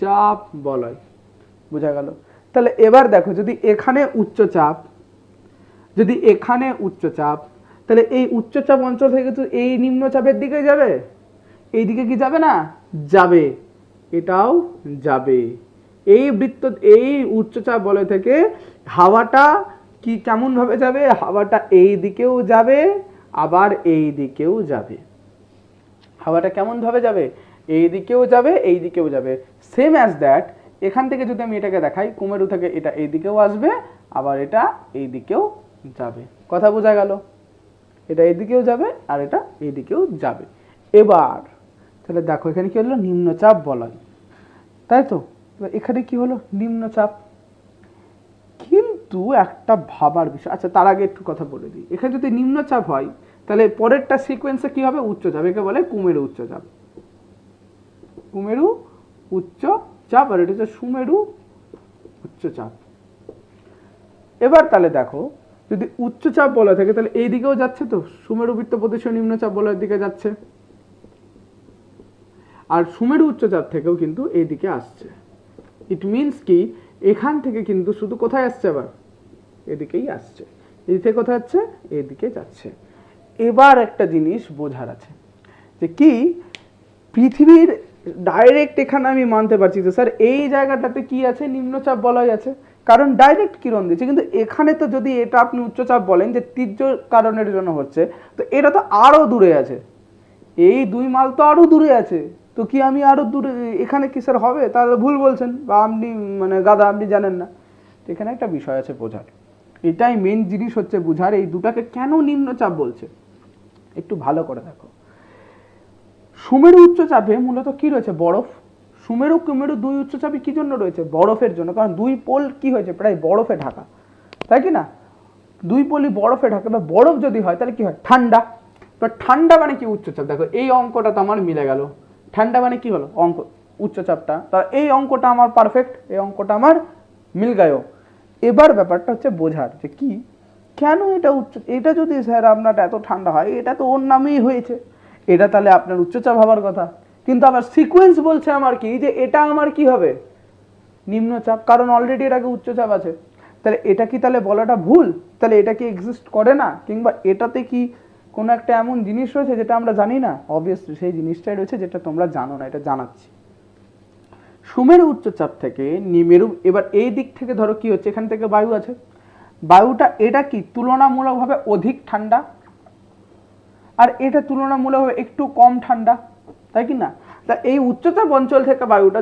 চাপ বলয়। বোঝা গেল? তাহলে এবার দেখো, যদি এখানে উচ্চচাপ যদি এখানে উচ্চচাপ তাহলে এই উচ্চচাপ অঞ্চল থেকে তো এই নিম্নচাপের দিকে যাবে। এই দিকে কি যাবে না? যাবে। এটাও যাবে। এই বৃত্ত, এই উচ্চচাপ বলয় থেকে হাওয়াটা কি কেমন ভাবে যাবে? হাওয়াটা এই দিকেও যাবে, আবার এই দিকেও যাবে। হাওয়াটা কেমন ভাবে যাবে? এই দিকেও যাবে এই দিকেও যাবে। সেম অ্যাজ দ্যাট এখান থেকে যদি আমি এটাকে দেখাই, কুমেরু থেকে এটা এই দিকেও আসবে, আবার এটা এই দিকেও যাবে। কথা বোঝা গেল? এটা এদিকেও যাবে আর এটা এইদিকেও যাবে। এবার, তাহলে দেখো এখানে কি হলো? নিম্নচাপ বলয়। তাই তো? এবার এখানে কি হলো? নিম্নচাপ। কিন্তু একটা ভাবার বিষয় আচ্ছা তার আগে একটু কথা বলে দিই। এখানে যদি নিম্নচাপ হয়, তাহলে পরেরটা সিকোয়েন্সে কি হবে? উচ্চচাপ। একে বলে কুমেরু উচ্চচাপ। কুমেরু উচ্চ চাপ আর এটা হচ্ছে সুমেরু উচ্চচাপ এবার তাহলে দেখো, যদি উচ্চচাপ বলা থাকে তাহলে এই দিকেও যাচ্ছে তো, সুমেরু বৃত্ত প্রদেশ নিম্নচাপ বলার দিকে যাচ্ছে। আর সুমেরু উচ্চচাপ থেকেও কিন্তু এই দিকে আসছে। ইট মিনস কি, এখান থেকে কিন্তু শুধু কোথায় আসছে আবার? এদিকেই আসছে। এদিক থেকে কোথায় যাচ্ছে? এদিকে যাচ্ছে। এবার একটা জিনিস বোঝার আছে যে কি, পৃথিবীর ডাইরেক্ট এখানে আমি মানতে পারছি যে, স্যার, এই জায়গাটাতে কি আছে? নিম্নচাপ বলয় আছে। কারণ ডাইরেক্ট কিরণ দিচ্ছে। কিন্তু এখানে তো যদি এটা আপনি উচ্চচাপ বলেন যে, তীর্য কারণের জন্য হচ্ছে, তো এটা তো আরও দূরে আছে। এই দুই মাল তো আরও দূরে আছে। তো কি আমি আরও দূরে, এখানে কি স্যার হবে? তাহলে ভুল বলছেন বা আপনি মানে গাদা, আপনি জানেন না। তো এখানে একটা বিষয় আছে বোঝার। এটাই মেন জিনিস হচ্ছে বোঝার। এই দুটাকে কেন নিম্নচাপ বলছে? একটু ভালো করে দেখো। সুমেরু উচ্চচাপে মূলত কি রয়েছে? বরফ। সুমেরু, কুমেরু দুই উচ্চচাপে কি জন্য রয়েছে? বরফের জন্য। কারণ দুই পোল কি হয়েছে? প্রায় বরফে ঢাকা। তাই কি না? দুই পোলই বরফে ঢাকা। বা বরফ যদি হয়, তাহলে কি হয়? ঠান্ডা। তো ঠান্ডা মানে কি উচ্চচাপ দেখো, এই অঙ্কটা তো আমার মিলে গেল। ঠান্ডা মানে কি হলো? অঙ্ক উচ্চচাপটা তা এই অঙ্কটা আমার পারফেক্ট এই অঙ্কটা আমার মিল গেল এবার ব্যাপারটা হচ্ছে বোঝার যে কি? কেন এটা উচ্চ, এটা যদি স্যার আপনার এত ঠান্ডা হয়, এটা তো ওর নামেই হয়েছে। এটা তাহলে আপনার উচ্চচাপ হওয়ার কথা। কিন্তু আবার সিকোয়েন্স বলছে আমার কি? যে এটা আমার কি হবে? নিম্নচাপ, কারণ অলরেডি আগে উচ্চচাপ আছে। তাহলে এটা কি তাহলে বলাটা ভুল? তাহলে এটা কি এক্সিস্ট করে না? কিংবা এটাতে কি কোনো একটা এমন জিনিস রয়েছে যেটা আমরা জানি না? অবভিয়াসলি সেই জিনিসটাই রয়েছে যেটা তোমরা জানো না, এটা জানাচ্ছি। সুমেরু উচ্চচাপ থেকে নিমেরু, এবার এই দিক থেকে ধরো কি হচ্ছে? এখান থেকে বায়ু আছে। বায়ুটা এটা কি? তুলনামূলকভাবে অধিক ঠান্ডা আর এটা তুলনামূলকভাবে একটু কম ঠান্ডা, তাই কি না? তা এই উচ্চচাপ অঞ্চল থেকে বায়ুটা